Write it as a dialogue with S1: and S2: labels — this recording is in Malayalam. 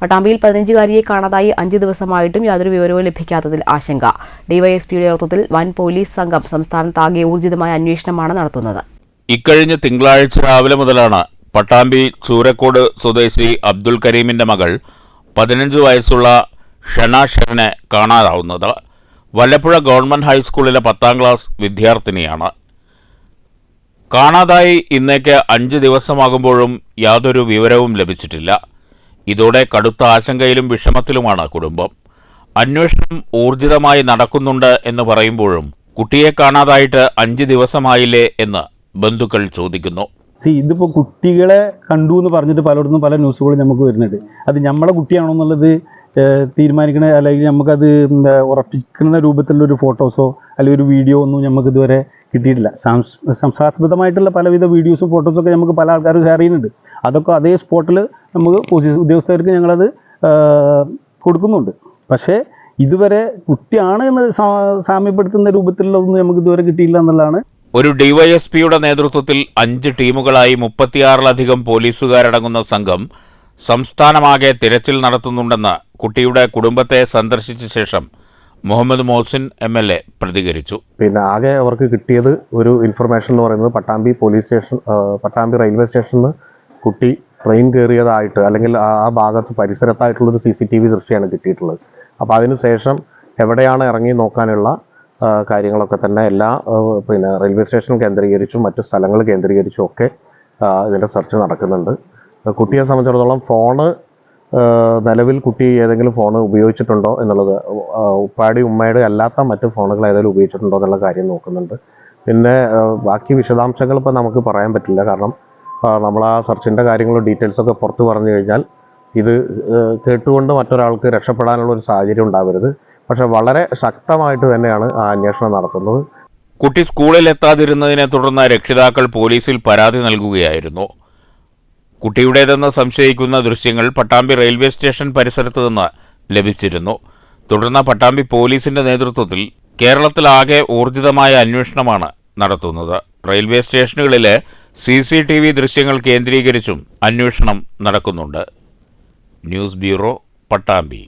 S1: പട്ടാമ്പിയിൽ പതിനഞ്ചുകാരിയെ കാണാതായി അഞ്ച് ദിവസമായിട്ടും യാതൊരു വിവരവും ലഭിക്കാത്തതിൽ ആശങ്ക. ഡിവൈഎസ്പിയുടെ നേതൃത്വത്തിൽ വൻ പോലീസ് സംഘം സംസ്ഥാനത്താകെ ഊർജിതമായ അന്വേഷണമാണ് നടത്തുന്നത്.
S2: ഇക്കഴിഞ്ഞ തിങ്കളാഴ്ച രാവിലെ മുതലാണ് പട്ടാമ്പി ചൂരക്കോട് സ്വദേശി അബ്ദുൽ കരീമിന്റെ മകൾ പതിനഞ്ച് വയസ്സുള്ള ഷെന ഷെറിനെ കാണാതാവുന്നത്. വല്ലപ്പുഴ ഗവൺമെന്റ് ഹൈസ്കൂളിലെ പത്താം ക്ലാസ് വിദ്യാർത്ഥിനിയാണ്. കാണാതായി ഇന്നേക്ക് അഞ്ച് ദിവസമാകുമ്പോഴും യാതൊരു വിവരവും ലഭിച്ചിട്ടില്ല. ഇതോടെ കടുത്ത ആശങ്കയിലും വിഷമത്തിലുമാണ് കുടുംബം. അന്വേഷണം ഊർജിതമായി നടക്കുന്നുണ്ട് എന്ന് പറയുമ്പോഴും കുട്ടിയെ കാണാതായിട്ട് അഞ്ച് ദിവസമായില്ലേ എന്ന് ബന്ധുക്കൾ ചോദിക്കുന്നു.
S3: സി ഇതിപ്പോൾ കുട്ടികളെ കണ്ടു എന്ന് പറഞ്ഞിട്ട് പലയിടത്തും പല ന്യൂസുകളും നമുക്ക് വരുന്നുണ്ട്. അത് നമ്മളെ കുട്ടിയാണോ എന്നുള്ളത് തീരുമാനിക്കണ അല്ലെങ്കിൽ നമുക്കത് ഉറപ്പിക്കുന്ന രൂപത്തിലുള്ള ഒരു ഫോട്ടോസോ അല്ലെങ്കിൽ ഒരു വീഡിയോ ഒന്നും നമുക്ക് ഇതുവരെ കിട്ടിയിട്ടില്ല. സംസ് പലവിധ വീഡിയോസും ഫോട്ടോസൊക്കെ നമുക്ക് പല ആൾക്കാരും ഷെയർ ചെയ്യുന്നുണ്ട്. അതൊക്കെ അതേ സ്പോട്ടിൽ നമുക്ക് ഉദ്യോഗസ്ഥർക്ക് ഞങ്ങളത് കൊടുക്കുന്നുണ്ട്. പക്ഷേ ഇതുവരെ കുട്ടിയാണ് എന്ന് സാമ്യപ്പെടുത്തുന്ന രൂപത്തിലുള്ളതൊന്നും നമുക്ക് ഇതുവരെ കിട്ടിയില്ല എന്നുള്ളതാണ്.
S2: ഒരു ഡിവൈഎസ്പിയുടെ നേതൃത്വത്തിൽ അഞ്ച് ടീമുകളായി മുപ്പത്തിയാറിലധികം പോലീസുകാരടങ്ങുന്ന സംഘം സംസ്ഥാനമാകെ തിരച്ചിൽ നടത്തുന്നുണ്ടെന്ന് കുട്ടിയുടെ കുടുംബത്തെ സന്ദർശിച്ച ശേഷം Muhammad Mohsin M L A പ്രതികരിച്ചു.
S4: പിന്നെ ആകെ അവർക്ക് കിട്ടിയത് ഒരു ഇൻഫർമേഷൻ എന്ന് പറയുന്നത് Pattambi police station Pattambi railway സ്റ്റേഷനിൽ കുട്ടി ട്രെയിൻ കയറിയതായിട്ട് അല്ലെങ്കിൽ ആ ഭാഗത്ത് പരിസരത്തായിട്ടുള്ളൊരു സി സി ടി വി ദൃശ്യമാണ് കിട്ടിയിട്ടുള്ളത്. അപ്പോൾ അതിനുശേഷം എവിടെയാണ് ഇറങ്ങി നോക്കാനുള്ള കാര്യങ്ങളൊക്കെ തന്നെ എല്ലാ പിന്നെ റെയിൽവേ സ്റ്റേഷൻ കേന്ദ്രീകരിച്ചും മറ്റു സ്ഥലങ്ങൾ കേന്ദ്രീകരിച്ചും ഒക്കെ ഇതിന്റെ സെർച്ച് നടക്കുന്നുണ്ട്. കുട്ടിയെ സംബന്ധിച്ചിടത്തോളം ഫോണ് നിലവിൽ കുട്ടി ഏതെങ്കിലും ഫോൺ ഉപയോഗിച്ചിട്ടുണ്ടോ എന്നുള്ളത് ഉപ്പാടി ഉമ്മയുടെ അല്ലാത്ത മറ്റു ഫോണുകൾ ഏതെങ്കിലും ഉപയോഗിച്ചിട്ടുണ്ടോ എന്നുള്ള കാര്യം നോക്കുന്നുണ്ട്. പിന്നെ ബാക്കി വിശദാംശങ്ങൾ ഇപ്പോൾ നമുക്ക് പറയാൻ പറ്റില്ല. കാരണം നമ്മൾ ആ സെർച്ചിന്റെ കാര്യങ്ങളും ഡീറ്റെയിൽസൊക്കെ പുറത്ത് പറഞ്ഞു കഴിഞ്ഞാൽ ഇത് കേട്ടുകൊണ്ട് മറ്റൊരാൾക്ക് രക്ഷപ്പെടാനുള്ള ഒരു സാഹചര്യം ഉണ്ടാവരുത്. പക്ഷെ വളരെ ശക്തമായിട്ട് തന്നെയാണ് ആ അന്വേഷണം നടത്തുന്നത്.
S2: കുട്ടി സ്കൂളിൽ എത്താതിരുന്നതിനെ തുടർന്ന് രക്ഷിതാക്കൾ പോലീസിൽ പരാതി നൽകുകയായിരുന്നു. കുട്ടിയുടേതെന്ന് സംശയിക്കുന്ന ദൃശ്യങ്ങൾ പട്ടാമ്പി റെയിൽവേ സ്റ്റേഷൻ പരിസരത്തു നിന്ന് ലഭിച്ചിരുന്നു. തുടർന്ന് പട്ടാമ്പി പോലീസിന്റെ നേതൃത്വത്തിൽ കേരളത്തിലാകെ ഊർജിതമായ അന്വേഷണമാണ് നടത്തുന്നത്. റെയിൽവേ സ്റ്റേഷനുകളിലെ സി സി ടി വി ദൃശ്യങ്ങൾ കേന്ദ്രീകരിച്ചും അന്വേഷണം നടക്കുന്നുണ്ട്. News bureau Pattambi.